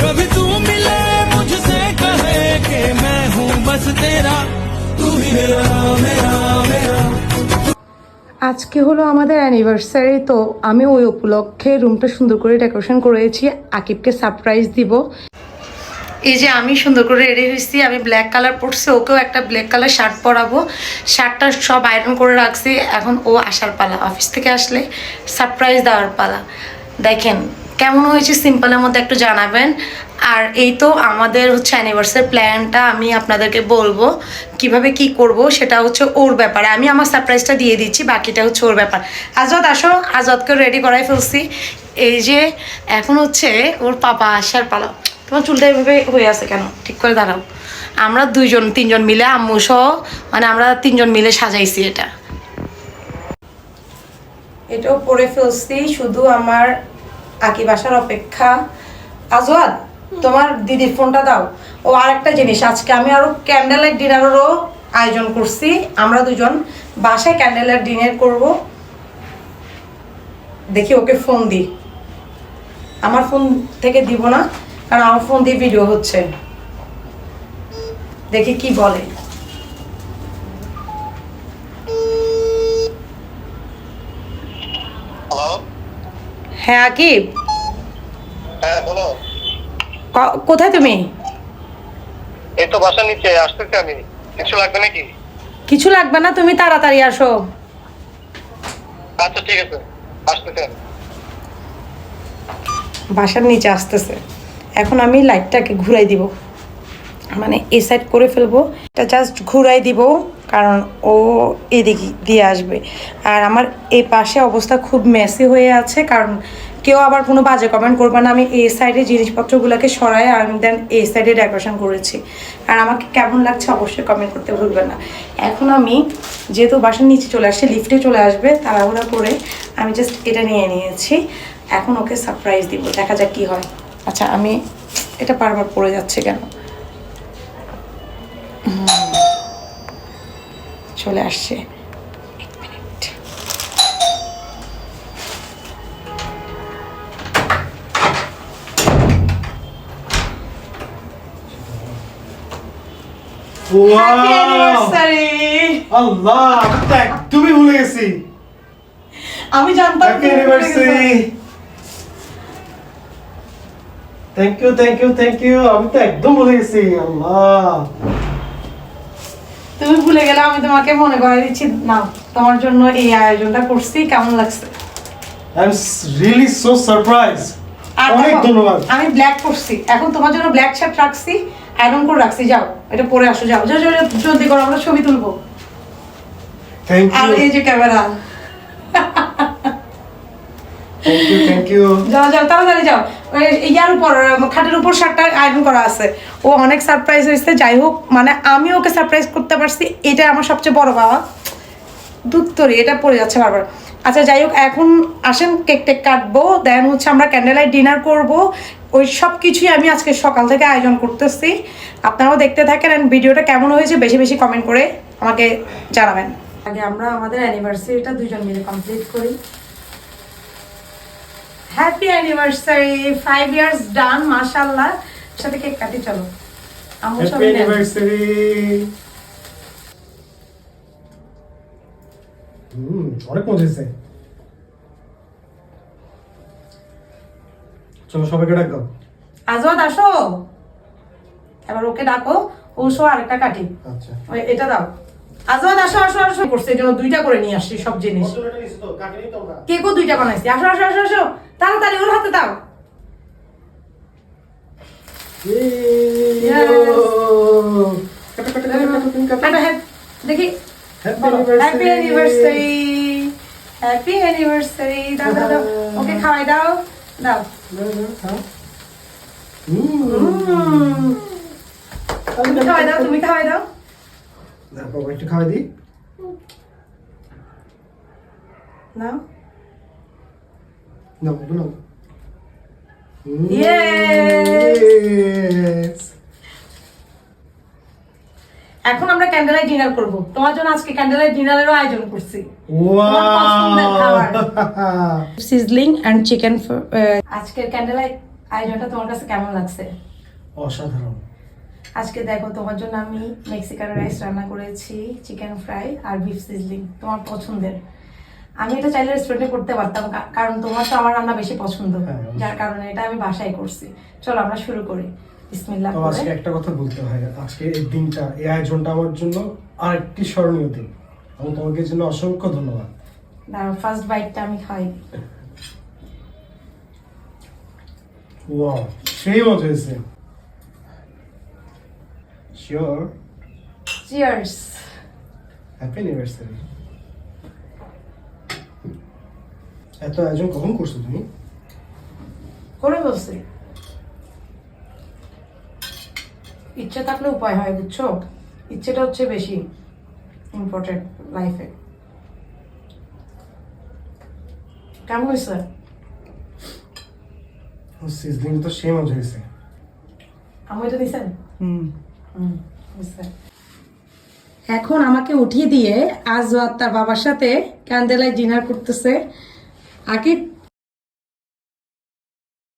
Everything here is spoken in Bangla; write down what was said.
कभी तू मिले मुझसे कहे कि मैं हूँ बस तेरा तू ही मेरा मेरा मेरा আজকে হলো আমাদের অ্যানিভার্সারি তো আমি ওই উপলক্ষে রুমটা সুন্দর করে ডেকোরেশন করেছি আকিবকে সারপ্রাইজ দিব এই যে আমি সুন্দর করে রেডি হয়েছি আমি ব্ল্যাক কালার পরছি ওকেও একটা ব্ল্যাক কালার শার্ট পরাবো শার্টটা সব আয়রন করে রাখছি এখন ও আসার পালা অফিস থেকে আসলে সারপ্রাইজ দেওয়ার পালা দেখেন কেমন হয়েছে সিম্পলের মধ্যে একটু জানাবেন। আর এই তো আমাদের হচ্ছে অ্যানিভার্সারি প্ল্যানটা আমি আপনাদেরকে বলব, কীভাবে কি করব সেটা হচ্ছে ওর ব্যাপারে। আমি আমার সারপ্রাইজটা দিয়ে দিচ্ছি, বাকিটা হচ্ছে ওর ব্যাপার। আজাদ আসো। আজাদকে রেডি করাই ফেলছি। এই যে এখন হচ্ছে ওর পাপা আসার পালা। তোমার চুলটা এভাবে হয়ে আছে কেন? ঠিক করে দাঁড়াও। আমরা দুইজন, তিনজন মিলে, আম্মু সহ মানে আমরা তিনজন মিলে সাজাইছি এটা। এটাও পরে ফেলছি, শুধু আমার আকি বাসার অপেক্ষা। আজওয়াদ তোমার দিদির ফোনটা দাও। ও আরেকটা জিনিস আজকে আমি আরও ক্যান্ডেল লাইট ডিনারেরও আয়োজন করছি। আমরা দুজন বাসায় ক্যান্ডেল লাইট ডিনার করব। দেখি ওকে ফোন দিই। আমার ফোন থেকে দিব না কারণ আমার ফোন দিয়ে ভিডিও হচ্ছে। দেখি কি বলে। হ্যাঁ আকিব। হ্যাঁ বলো। কোথায় তুমি? এই তো বাসা নিচে আসতেছি আমি। কিছু লাগবে নাকি? কিছু লাগবে না তুমি তাড়াতাড়ি আসো। আচ্ছা ঠিক আছে। আসতেছি বাসার নিচে আসতেছে। এখন আমি লাইটটাকে ঘুরাই দিব। মানে এ সাইড করে ফেলব। এটা জাস্ট ঘুরাই দিব, কারণ ও এদিক দিয়ে আসবে। আর আমার এই পাশে অবস্থা খুব মেসি হয়ে আছে, কারণ কেউ আবার কোনো বাজে কমেন্ট করবে না। আমি এই সাইডে জিনিসপত্রগুলোকে সরাই আর আমি দেন এই সাইডে ডেকোরেশন করেছি। আর আমাকে কেমন লাগছে অবশ্যই কমেন্ট করতে ভুলবেন না। এখন আমি যেহেতু বাসার নিচে চলে আসছে লিফটে চলে আসবে, তাড়াহুড়া করে আমি জাস্ট এটা নিয়ে নিয়েছি। এখন ওকে সারপ্রাইজ দিব, দেখা যাক কি হয়। আচ্ছা আমি এটা বারবার পড়ে যাচ্ছে কেন। চলে আসছে। এক মিনিট। আল্লাহ আমি তো একদমই ভুলে গেছি। আমি জানতাম thank you thank you thank you আমি তো একদম ভুলে গেছি। আল্লাহ। তুমি ভুলে গেলে আমি তোমাকে মনে করে দিচ্ছি। না তোমার জন্য এই আয়োজনটা করছি। কেমন লাগছে? I am really so surprise অনেক ধন্যবাদ। আমি ব্ল্যাক করছি। এখন তোমার জন্য ব্ল্যাক শার্ট রাখছি আয়রন করে রাখছি। যাও এটা পরে আসো যাও। যাও জলদি করো আমরা ছবি তুলবো। থ্যাংক আর এই যে camera. Thank you thank you যাও যাও তাড়াতাড়ি যাও। ইয়ার উপর, খাটের উপর শার্টটা আয়রন করা আছে। ও অনেক সারপ্রাইজ হয়েছে, যাই হোক মানে আমি ওকে সারপ্রাইজ করতে পারছি, এটা আমার সবচেয়ে বড় পাওয়া। দুধ তরি, এটা পড়ে যাচ্ছে বারবার। আচ্ছা যাই হোক, এখন আসেন, কেক টেক কাটবো দেন হচ্ছে আমরা ক্যান্ডেল লাইট ডিনার করব। ওই সব কিছুই আমি আজকে সকাল থেকে আয়োজন করতেছি। আপনারাও দেখতে থাকেন অ্যান্ড ভিডিওটা কেমন হয়েছে, বেশি বেশি কমেন্ট করে আমাকে জানাবেন। আগে আমরা আমাদের অ্যানিভার্সারিটা দুজন মিলে কমপ্লিট করি। Happy anniversary five years done মাশাল্লাহ সাথে কেক কাটি চলো। আমার হ্যাপি অ্যানিভার্সারি হুম অনেক মজা হয়েছে। চলো সবাইকে ডাক দাও। আসো। এবার ওকে ডাকো ও আরেকটা কাটি। আচ্ছা। ওই এটা দাও। আজওয়াদ আসো আসো আসো। করছে এই জন্য দুইটা করে নিয়ে আসছি সব জিনিস। তোমরা কেকও দুইটা বানাইছি? আসো আসো আসো আসো। তাড়াতাড়ি ওর হাতে দাও। হ্যাঁ, দেখি। হ্যাপি অ্যানিভার্সারি হ্যাপি অ্যানিভার্সারি দাও দাও ওকে খাওয়াই দাও। দাও। তুমি খাওয়াই দাও তুমি খাওয়াই দাও। বাবা একটু খাওয়াই দিই। নাও। নাও! এখন আমরা ক্যান্ডেল ডিনার করব। তোমার জন্য আজকে ক্যান্ডেল লাইট ডিনারেরও আয়োজন করছি! সিজলিং অ্যান্ড চিকেন আজকের ক্যান্ডেল আয়োজনটা তোমার কাছে কেমন লাগছে? অসাধারণ। আজকে দেখো তোমার জন্য আমি মেক্সিকান রাইস রান্না করেছি চিকেন ফ্রাই আর বিফ সিজলিং তোমার পছন্দের। আমি এটা চাইলে রেস্টুরেন্টে করতে পারতাম কারণ তোমার তো আমার রান্না বেশি পছন্দ হ্যাঁ, যার কারণে এটা আমি বাসায় করছি। চলো আমরা শুরু করি। বিসমিল্লাহ তো আজকে একটা কথা বলতে হয় আজকে এই দিনটা এই আয়োজনটা আমার জন্য আরেকটি স্মরণীয় দিন। এবং তোমাকে জন্য অসংখ্য ধন্যবাদ। ফার্স্ট বাইটটা আমি খাই। ওয়াও সেই মজা হয়েছে। শিওর চিয়ার্স হ্যাপি অ্যানিভার্সারি এত আয়োজন কখন করছ তুমি? করে বলছি ইচ্ছে থাকলে উপায় হয় বুঝছ? ইচ্ছেটা হচ্ছে বেশি ইম্পর্টেন্ট লাইফে কেমন হয়েছে? সিজলিং তো সেই মজা হয়েছে। আমি এটা দিছেন? হুম। এখন আমাকে উঠিয়ে দিয়ে আজ তার বাবার সাথে ক্যান্ডেলায় ডিনার করতেছে। আকিব